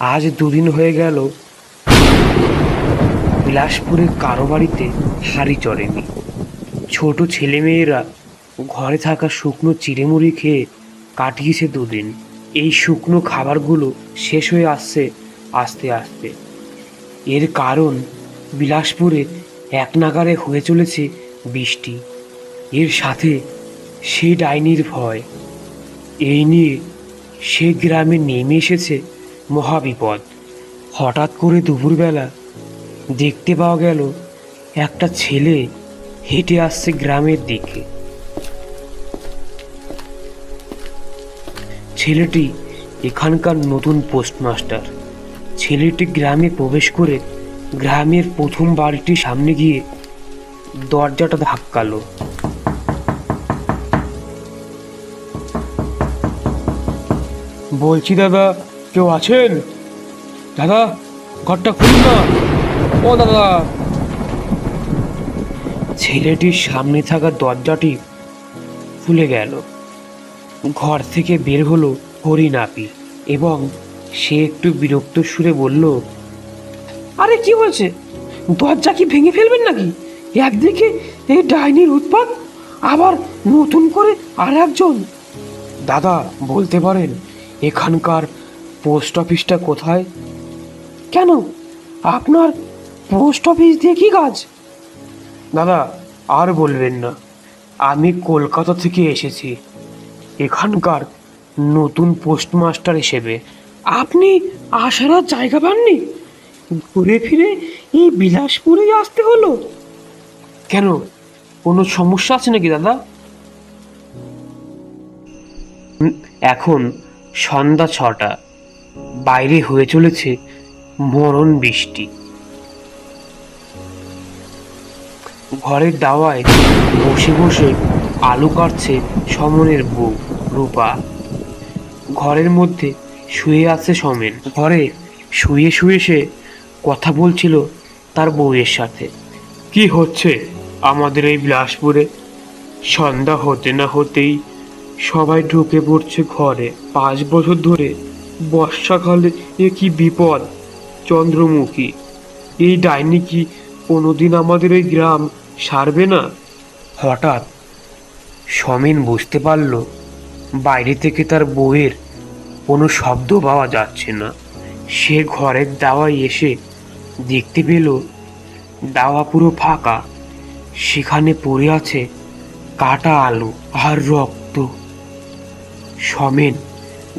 আজ দুদিন হয়ে গেল। বিলাসপুরে কারও বাড়িতে হাড়ি চড়েনি। ছোট ছেলেমেয়েরা ঘরে থাকা শুকনো চিড়েমুড়ি খেয়ে কাটিয়েছে দুদিন। এই শুকনো খাবারগুলো শেষ হয়ে আসছে আস্তে আস্তে। এর কারণ বিলাসপুরে এক নাগারে হয়ে চলেছে বৃষ্টি। এর সাথে সে ডাইনির ভয়। এই নিয়ে সে গ্রামে নেমে এসেছে মহাবিপদ। হঠাৎ করে দুপুরবেলা দেখতে পাওয়া গেল, একটা ছেলে হেঁটে আসছে গ্রামের দিকে। ছেলেটি এখানকার নতুন পোস্টমাস্টার। ছেলেটি গ্রামে প্রবেশ করে গ্রামের প্রথম বাড়িটির সামনে গিয়ে দরজাটা ধাক্কালো। বলছি, দাদা কেউ আছেন? দাদা, ঘরটা খুলুন না। ও দাদা। ছেলেটির সামনে থাকা দরজাটি খুলে গেল। ঘর থেকে বের হলো হরিনাপি এবং সে একটু বিরক্ত সুরে বলল, আরে, কি বলছে দরজা কি ভেঙে ফেলবেন নাকি? একদিকে এই ডাইনির উৎপাত, আবার নতুন করে আর একজন দাদা, বলতে পারেন, এখানকার পোস্ট অফিসটা কোথায়? কেন? আপনার পোস্ট অফিস দিয়ে কি কাজ? দাদা আর বলবেন না। আমি কলকাতা থেকে এসেছি। এখানকার নতুন পোস্টমাস্টার হিসেবে। আপনি আসার আর জায়গা পাননি? ঘুরে ফিরে এই বিলাসপুরেই আসতে হলো? কেন? কোনো সমস্যা আছে নাকি দাদা? এখন সন্ধ্যা ছটা। বাইরে হয়ে চলেছে মরণ বৃষ্টি। ঘরের দাওয়ায় বসে বসে আলু কাটছে সমনের বউ রূপা। ঘরের মধ্যে শুয়ে আছে সমেন ঘরে শুয়ে শুয়ে সে কথা বলছিল তার বউয়ের সাথে। কি হচ্ছে আমাদের এই বিলাসপুরে? সন্ধ্যা হতে না হতেই সবাই ঢুকে পড়ছে ঘরে। পাঁচ বছর ধরে বর্ষাকালে এ কি বিপদ? চন্দ্রমুখী, এই ডাইনি কি কোনোদিন আমাদের এই গ্রাম সারবে না? হঠাৎ সমেন বুঝতে পারল, বাইরে থেকে তার বউয়ের কোনো শব্দ পাওয়া যাচ্ছে না। সে ঘরের দাওয়ায় এসে দেখতে পেল, দাওয়া পুরো ফাঁকা। সেখানে পড়ে আছে কাটা আলু আর রক্ত। সমেন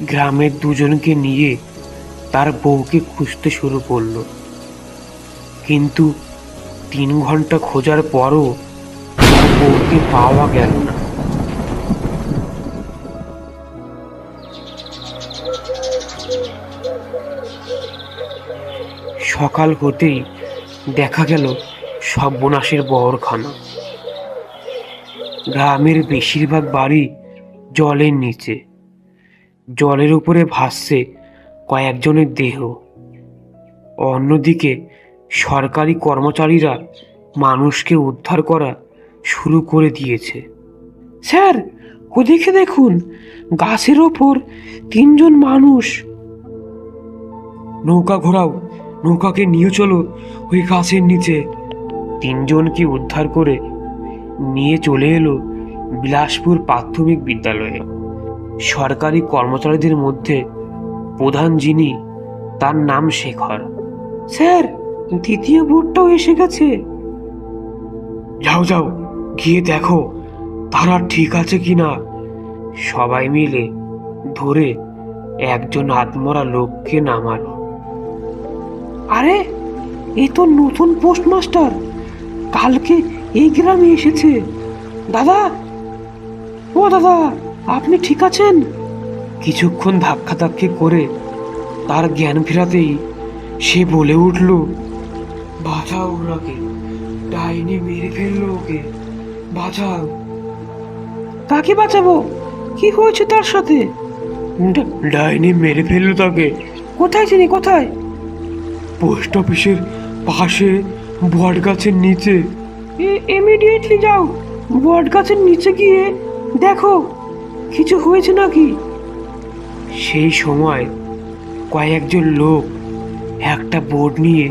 গ্রামের দুজনকে নিয়ে তার বউকে খুঁজতে শুরু করল। কিন্তু তিন ঘণ্টা খোঁজার পরও তার বউকে পাওয়া গেল না। সকাল হতেই দেখা গেল সর্বনাশের বহরখানা গ্রামের বেশিরভাগ বাড়ি জলের নিচে। জলের উপরে ভাসছে কয়েকজনের দেহ। অন্যদিকে সরকারি কর্মচারীরা মানুষকে উদ্ধার করা শুরু করে দিয়েছে। স্যার, ওদিকে দেখুন, গাছের ওপর তিনজন মানুষ। নৌকা ঘোরাও নৌকাকে নিয়ে চলো ওই গাছের নিচে। তিনজনকে উদ্ধার করে নিয়ে চলে এলো বিলাসপুর প্রাথমিক বিদ্যালয়ে। সরকারি কর্মচারীদের মধ্যে প্রধান যিনি, তার নাম শেখর। স্যার, দ্বিতীয় বোর্ডটাও এসে গেছে। যাও যাও, গিয়ে দেখো, তারা ঠিক আছে কিনা। সবাই মিলে ধরে একজন আত্মরা লোককে নামালো। আরে, এ তো নতুন পোস্টমাস্টার, কালকে এই গ্রামে এসেছে। দাদা, ও দাদা। আপনি ঠিক আছেন? কিছুক্ষণ ধাক্কা ধাক্কি করে তার জ্ঞান ফেরাতেই সে বলে উঠল বাঁচাও ওনাকে। ডাইনি মেরে ফেলল ওকে। বাঁচাও। কাকে বাঁচাবো? কি হয়েছে তার সাথে? ডাইনি মেরে ফেলল তাকে। কোথায় চিনি কোথায়? পোস্ট অফিসের পাশে বট গাছের নিচে। ইমিডিয়েটলি যাও। বট গাছের নিচে গিয়ে দেখো। কিছু হয়েছে নাকি? সেই সময় কয়েকজন লোক একটা বোর্ড নিয়ে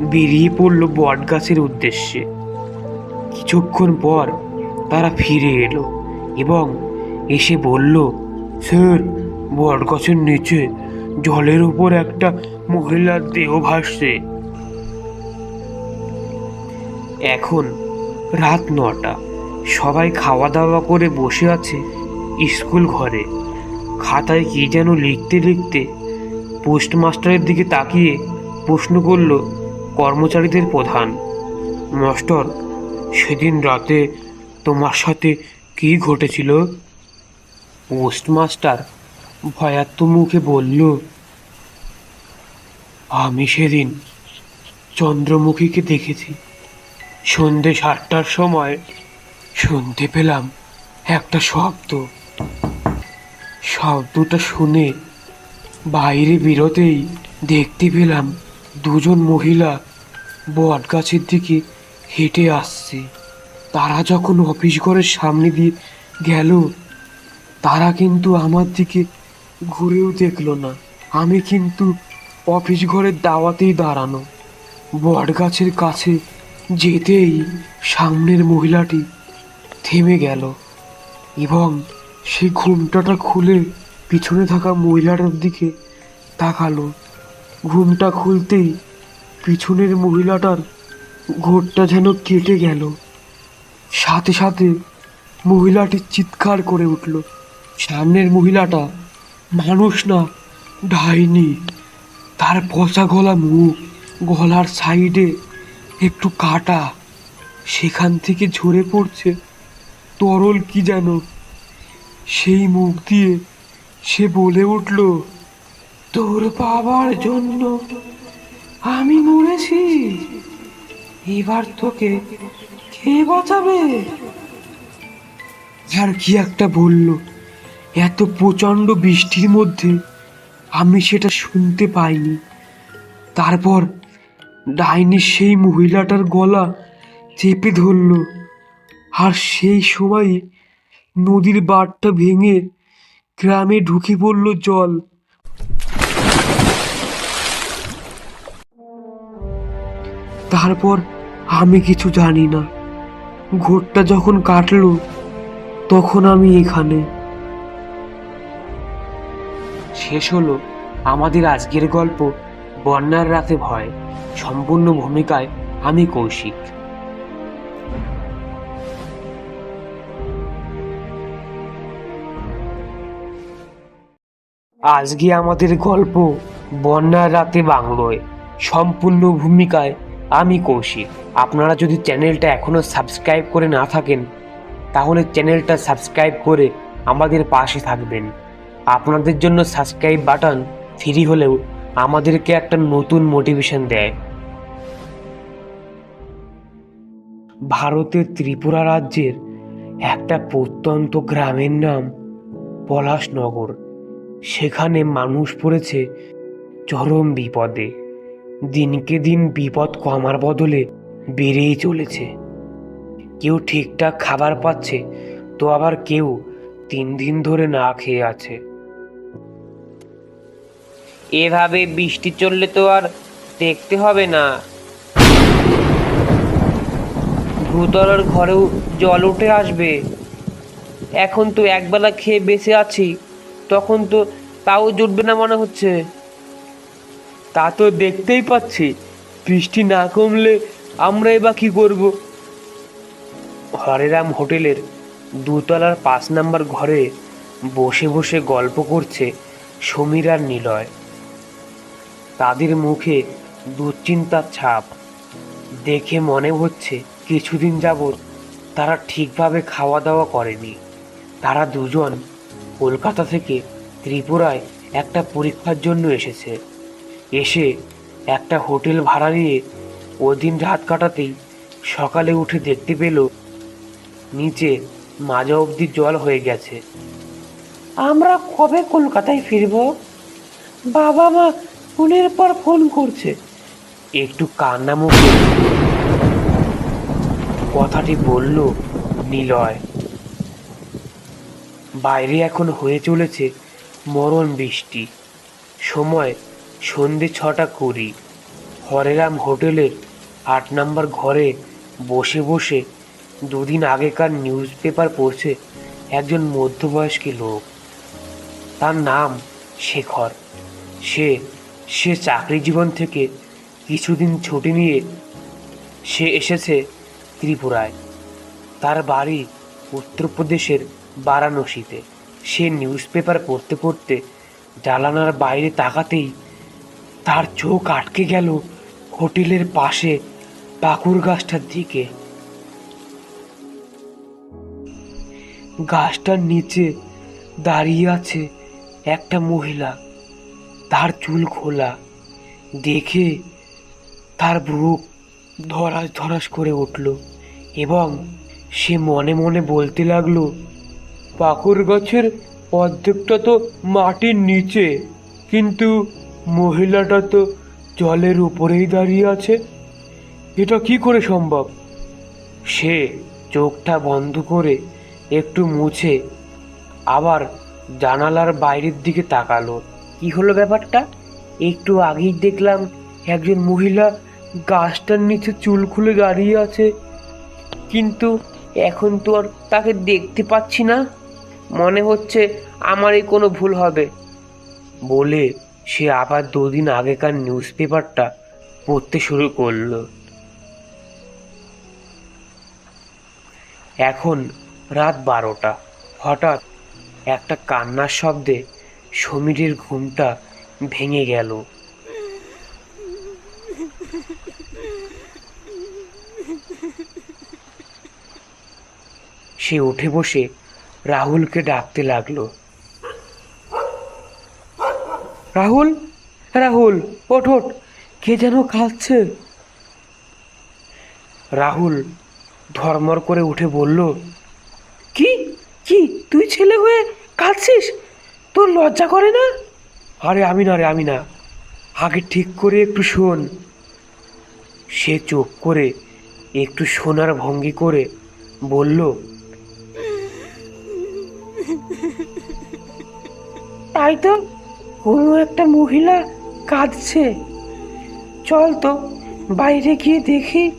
বেরিয়ে পড়ল বট গাছের উদ্দেশ্যে। কিছুক্ষণ পর তারা ফিরে এলো এবং এসে বলল, স্যার, বট গাছের নিচে জলের উপর একটা মহিলার দেহ ভাসছে। এখন রাত নটা। সবাই খাওয়া দাওয়া করে বসে আছে। স্কুল ঘরে। খাতায় কি যেন লিখতে লিখতে পোস্টমাস্টারের দিকে তাকিয়ে প্রশ্ন করল কর্মচারীদের প্রধান, মাস্টার, সেদিন রাতে তোমার সাথে কি ঘটেছিল? পোস্টমাস্টার ভয়াত্ম মুখে বলল, আমি সেদিন চন্দ্রমুখীকে দেখেছি। সন্ধে সাতটার সময় শুনতে পেলাম একটা শব্দ। শব্দটা শুনে বাইরে বেরোতেই দেখতে পেলাম দুজন মহিলা বট গাছের দিকে হেঁটে আসছে। তারা যখন অফিস ঘরের সামনে দিয়ে গেল, তারা কিন্তু আমার দিকে ঘুরেও দেখল না। আমি কিন্তু অফিস ঘরের দাওয়াতেই দাঁড়ানো। বট গাছের কাছে যেতেই সামনের মহিলাটি থেমে গেল এবং সে ঘুমটাটা খুলে পিছনে থাকা মহিলাটার দিকে তাকালো। ঘুমটা খুলতেই পিছনের মহিলাটার ঘোরটা যেন কেটে গেল। সাথে সাথে মহিলাটি চিৎকার করে উঠল, সামনের মহিলাটা মানুষ না, ডাইনি। তার পচা গলা মুখ, গলার সাইডে একটু কাটা। সেখান থেকে ঝরে পড়ছে তরল কি যেন সেই মুখ দিয়ে সে বলে উঠল, তোর বাবার জন্য আমি মরেছি। এবার তোকে কে বাঁচাবে? আর কি একটা বলল, এত প্রচণ্ড বৃষ্টির মধ্যে আমি সেটা শুনতে পাইনি। তারপর ডাইনি সেই মহিলাটার গলা চেপে ধরল, আর সেই সময় নদীর বাঁধটা ভেঙে গ্রামে ঢুকে পড়ল জল। তারপর আমি কিছু জানি না। ঘোরটা যখন কাটলো, তখন আমি এখানে। শেষ হলো আমাদের আজকের গল্প। বন্যার রাতে ভয়। সম্পূর্ণ ভূমিকায় আমি কৌশিক। আজকে আমাদের গল্প বন্যার রাতে বাংলোয়। সম্পূর্ণ ভূমিকায় আমি কৌশিক। আপনারা যদি চ্যানেলটা এখনও সাবস্ক্রাইব করে না থাকেন, তাহলে চ্যানেলটা সাবস্ক্রাইব করে আমাদের পাশে থাকবেন। আপনাদের জন্য সাবস্ক্রাইব বাটন ফ্রি হলেও আমাদেরকে একটা নতুন মোটিভেশন দেয়। ভারতের ত্রিপুরা রাজ্যের একটা প্রত্যন্ত গ্রামের নাম পলাশনগর। সেখানে মানুষ পড়েছে চরম বিপদে। দিনকে দিন বিপদ কমার বদলে বেড়েই চলেছে। কেউ ঠিকঠাক খাবার পাচ্ছে, তো আবার কেউ তিন দিন ধরে না খেয়ে আছে। এভাবে বৃষ্টি চললে তো আর দেখতে হবে না। ভূতলের ঘরেও জল উঠে আসবে। এখন তো একবেলা খেয়ে বেঁচে আছি। তখন তো তাও জুটবে না মনে হচ্ছে। তা তো দেখতেই পাচ্ছি, বৃষ্টি না কমলে আমরাই বা কি করব? হরেরাম হোটেলের দুতলার পাঁচ নাম্বার ঘরে বসে বসে গল্প করছে সমীর আর নিলয়। তাদের মুখে দুশ্চিন্তার ছাপ। দেখে মনে হচ্ছে কিছুদিন যাবৎ তারা ঠিকভাবে খাওয়া দাওয়া করেনি। তারা দুজন কলকাতা থেকে ত্রিপুরায় একটা পরীক্ষার জন্য এসেছে। এসে একটা হোটেল ভাড়া নিয়ে ওদিন রাত কাটাতেই সকালে উঠে দেখতে পেল, নিচে মাজা অবধি জল হয়ে গেছে। আমরা কবে কলকাতায় ফিরবো? বাবা মা ফোনের পর ফোন করছে। একটু কান্না মুখে কথাটি বলল নিলয়। বাইরে এখন হয়ে চলেছে মরণ বৃষ্টি। সময় সন্ধে ছটা কুড়ি। হরেরাম হোটেলের আট নম্বর ঘরে বসে বসে দুদিন আগেকার নিউজ পেপার পড়ছে একজন মধ্যবয়স্ক লোক। তার নাম শেখর। সে সে চাকরি জীবন থেকে কিছুদিন ছুটি নিয়ে সে এসেছে ত্রিপুরায়। তার বাড়ি উত্তরপ্রদেশের বারাণসীতে। সে নিউজ পেপার পড়তে পড়তে জানালার বাইরে তাকাতেই তার চোখ আটকে গেল হোটেলের পাশে পাকুর গাছটার দিকে। গাছটার নিচে দাঁড়িয়ে আছে একটা মহিলা। তার চুল খোলা। দেখে তার বুক ধরাস ধরাস করে উঠল এবং সে মনে মনে বলতে লাগল পাকুর গাছের অর্ধেকটা তো মাটির নিচে। কিন্তু মহিলাটা তো জলের উপরেই দাঁড়িয়ে আছে। এটা কি করে সম্ভব? সে চোখটা বন্ধ করে একটু মুছে আবার জানালার বাইরের দিকে তাকালো। কি হলো ব্যাপারটা? একটু আগেই দেখলাম একজন মহিলা গাছটার নিচে চুল খুলে দাঁড়িয়ে আছে। কিন্তু এখন তো আর তাকে দেখতে পাচ্ছি না। মনে হচ্ছে আমারই কোনো ভুল হবে। বলে সে আবার দুদিন আগেকার নিউজ পেপারটা পড়তে শুরু করল। এখন রাত বারোটা। হঠাৎ একটা কান্নার শব্দে সমীরের ঘুমটা ভেঙে গেল। সে উঠে বসে রাহুলকে ডাকতে লাগল। রাহুল? রাহুল, ওঠ ওঠ। কে যেন কাঁদছে। রাহুল ধর্মর করে উঠে বলল, কি? কি? তুই ছেলে হয়ে কাঁদছিস? তোর লজ্জা করে না? আরে, আমি না রে, আমি না। আগে ঠিক করে একটু শোন। সে চোখ করে একটু শোনার ভঙ্গি করে বলল তাই তো কোনো একটা মহিলা কাঁদছে। চল তো বাইরে গিয়ে দেখি।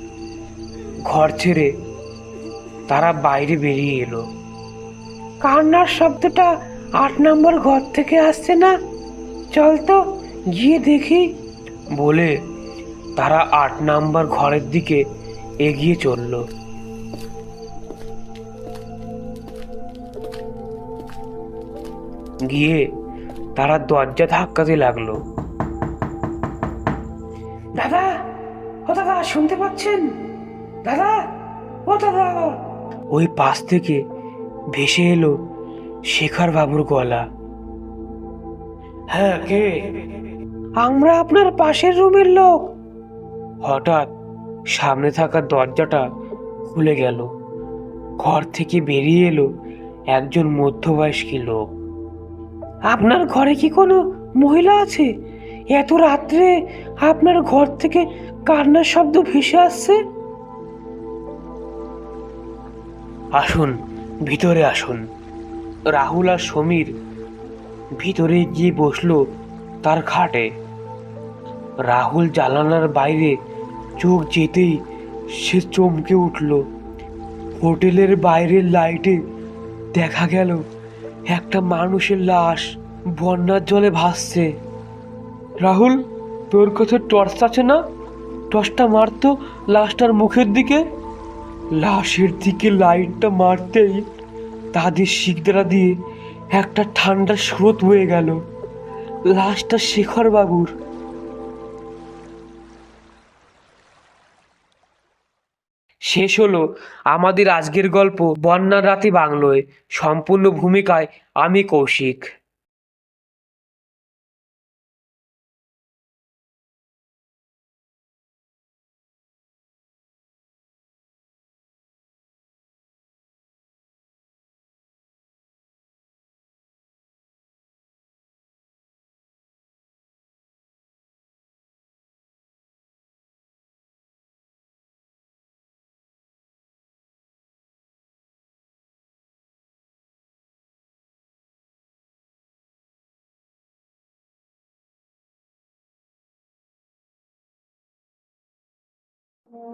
ঘর ছেড়ে তারা বাইরে বেরিয়ে এলো। কান্নার শব্দটা আট নম্বর ঘর থেকে আসছে না? চল তো গিয়ে দেখি। বলে তারা আট নাম্বার ঘরের দিকে এগিয়ে চলল। গিয়ে তারা দরজা ধাক্কাতে লাগল। দাদা, ও দাদা, শুনতে পাচ্ছেন? দাদা, ও দাদা। ওই পাশ থেকে ভেসে এলো শেখর বাবুর গলা। হ্যাঁ কে? আমরা আপনার পাশের রুমের লোক। হঠাৎ সামনে থাকা দরজাটা খুলে গেল। ঘর থেকে বেরিয়ে এলো একজন মধ্যবয়স্কী লোক। আপনার ঘরে কি কোনো মহিলা আছে? এত রাত্রে আপনার ঘর থেকে কান্নার শব্দ ভেসে আসছে? আসুন, ভিতরে আসুন। রাহুল আর সমীর ভিতরে গিয়ে বসল তার খাটে। রাহুল জানালার বাইরে চোখ যেতেই সে চমকে উঠল। হোটেলের বাইরের লাইটে দেখা গেল একটা মানুষের লাশ বন্যার জলে ভাসছে। রাহুল, তোর কাছে টর্চ আছে না? টর্চটা মারতো লাশটার মুখের দিকে? লাশের দিকে লাইটটা মারতেই তাদের শিকদারা দিয়ে একটা ঠান্ডা স্রোত হয়ে গেল। লাশটা শেখর বাবুর। শেষ হলো আমাদের আজকের গল্প বন্যার রাতে বাংলোয়। সম্পূর্ণ ভূমিকায় আমি কৌশিক।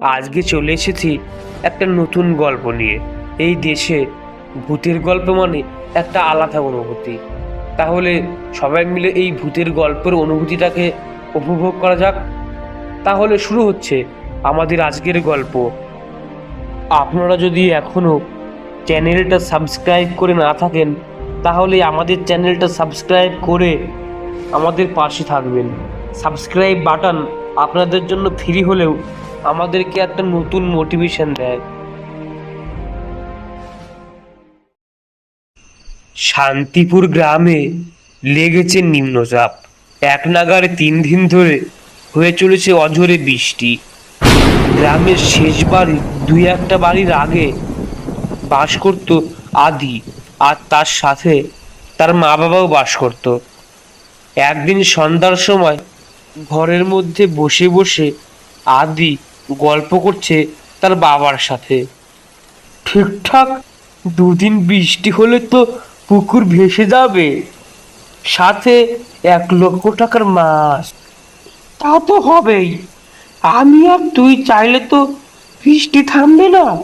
আজকে চলে এসেছি একটা নতুন গল্প নিয়ে। এই দেশে ভূতের গল্প মানে একটা আলাদা অনুভূতি। তাহলে সবাই মিলে এই ভূতের গল্পের অনুভূতিটাকে উপভোগ করা যাক। তাহলে শুরু হচ্ছে আমাদের আজকের গল্প। আপনারা যদি এখনও চ্যানেলটা সাবস্ক্রাইব করে না থাকেন, তাহলে আমাদের চ্যানেলটা সাবস্ক্রাইব করে আমাদের পাশে থাকবেন। সাবস্ক্রাইব বাটন আপনাদের জন্য ফ্রি হলেও আমাদেরকে একটা নতুন মোটিভেশন দেয়। শান্তিপুর গ্রামে লেগেছে নিম্নচাপ। এক নাগারে তিন দিন ধরে হয়ে চলেছে অঝরে বৃষ্টি। গ্রামের শেষ বাড়ি দুই একটা বাড়ির আগে বাস করত আদি আর তার সাথে তার মা বাবাও বাস করত। একদিন সন্ধ্যার সময় ঘরের মধ্যে বসে বসে আদি গল্প করছে তার বাবার সাথে। ঠিকঠাক দুদিন বৃষ্টি হলে তো পুকুর ভেসে যাবে। সাথে এক লক্ষ টাকার মাছ। তা তো হবেই। আমি আর তুই চাইলে তো বৃষ্টি থামবে না।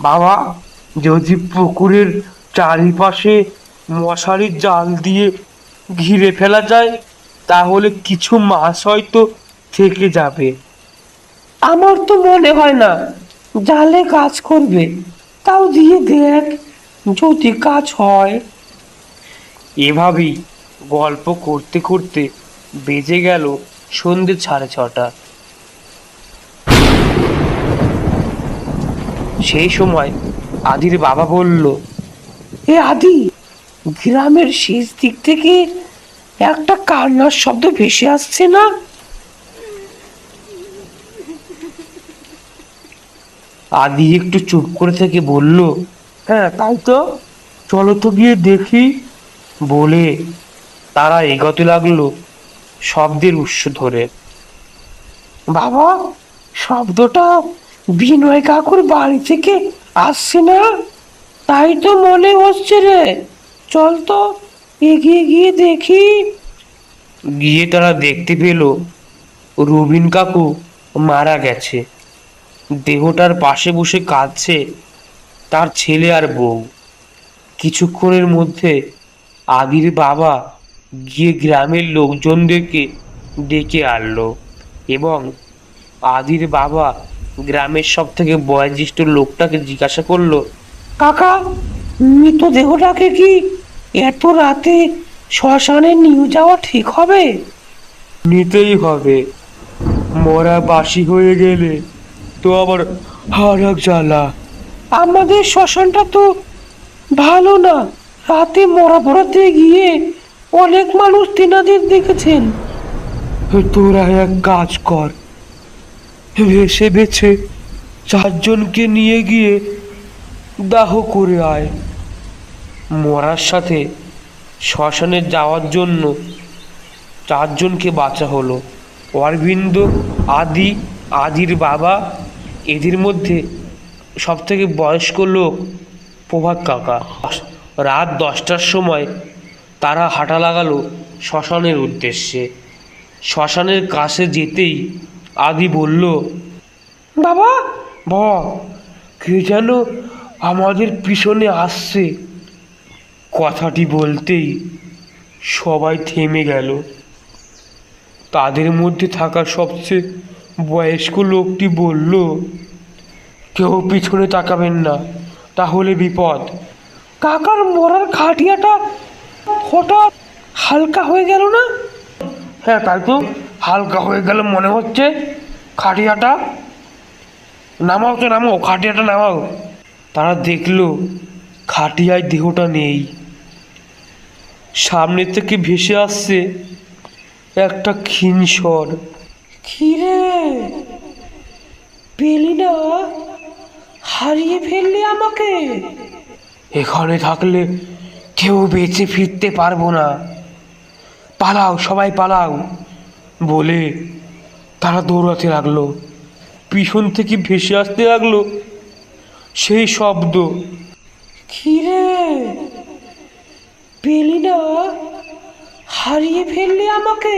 বাবা, যদি পুকুরের চারিপাশে মশারির জাল দিয়ে ঘিরে ফেলা যায়, তাহলে কিছু মাছ হয়তো থেকে যাবে। আমার তো মনে হয় না জালে কাজ করবে তাও দিয়ে দেখ যদি কাজ হয়। এভাবেই গল্প করতে করতে বেজে গেল সন্ধ্যে সাড়ে ছটা। সেই সময় আদির বাবা বলল এ আদি গ্রামের শেষ দিক থেকে একটা কান্নার শব্দ ভেসে আসছে না? আদি একটু চুপ করে থেকে বলল হ্যাঁ তাই তো। চলো তো গিয়ে দেখি। বলে তারা এগোতে লাগল শব্দের উৎস ধরে। বাবা, শব্দটা বিনয় কাকুর বাড়ি থেকে আসছে না? তাই তো মনে হচ্ছে রে। চল তো, এগিয়ে গিয়ে দেখি। গিয়ে তারা দেখতে পেল রবিন কাকু মারা গেছে। দেহটার পাশে বসে কাঁদছে তার ছেলে আর বউ। কিছুক্ষণের মধ্যে আদির বাবা গিয়ে গ্রামের লোকজনদেরকে ডেকে আনলো এবং আদির বাবা গ্রামের সব থেকে বয়োজ্যেষ্ঠ লোকটাকে জিজ্ঞাসা করল, কাকা, মৃত দেহটাকে কি এত রাতে শ্মশানে নিয়ে যাওয়া ঠিক হবে? নিতেই হবে। মরা বাসি হয়ে গেলে তো আবার হারাক জ্বালা। আমাদের শ্মশানটা তো ভালো না। রাতে মরা পড়াতে গিয়ে অনেক মানুষ তেনাদের দেখেছেন। তোরা এক কাজ কর। ভেসে বেছে চারজনকে নিয়ে গিয়ে দাহ করে আয়। মরার সাথে শ্মশানে যাওয়ার জন্য চারজনকে বাঁচা হলো। অরবিন্দ আদি আদির বাবা এদের মধ্যে সব থেকে বয়স্ক লোক প্রভাত কাকা। রাত দশটার সময় তারা হাঁটা লাগালো শ্মশানের উদ্দেশ্যে। শ্মশানের কাছে যেতেই আদি বলল, বাবা বাবা, কে যেন আমাদের পিছনে আসছে। কথাটি বলতেই সবাই থেমে গেল। তাদের মধ্যে থাকা সবচেয়ে বয়স্ক লোকটি বলল, কেউ পিছনে তাকাবেন না, তাহলে বিপদ। কাকার মরার খাটিয়াটা হঠাৎ হালকা হয়ে গেল না? হ্যাঁ তাই তো, হালকা হয়ে গেল মনে হচ্ছে। খাটিয়াটা, নামাও তো, নামাও, খাটিয়াটা নামাও। তারা দেখল খাটিয়ায় দেহটা নেই। সামনে থেকে ভেসে আসছে একটা ক্ষীণ স্বর। খিরে পেলি না? হারিয়ে ফেললি আমাকে? এখানে থাকলে কেউ বেঁচে ফিরতে পারব না। পালাও সবাই পালাও বলে তারা দৌড়াতে লাগল। পিছন থেকে ভেসে আসতে লাগল সেই শব্দ। খিরে পেলি না? হারিয়ে ফেললি আমাকে?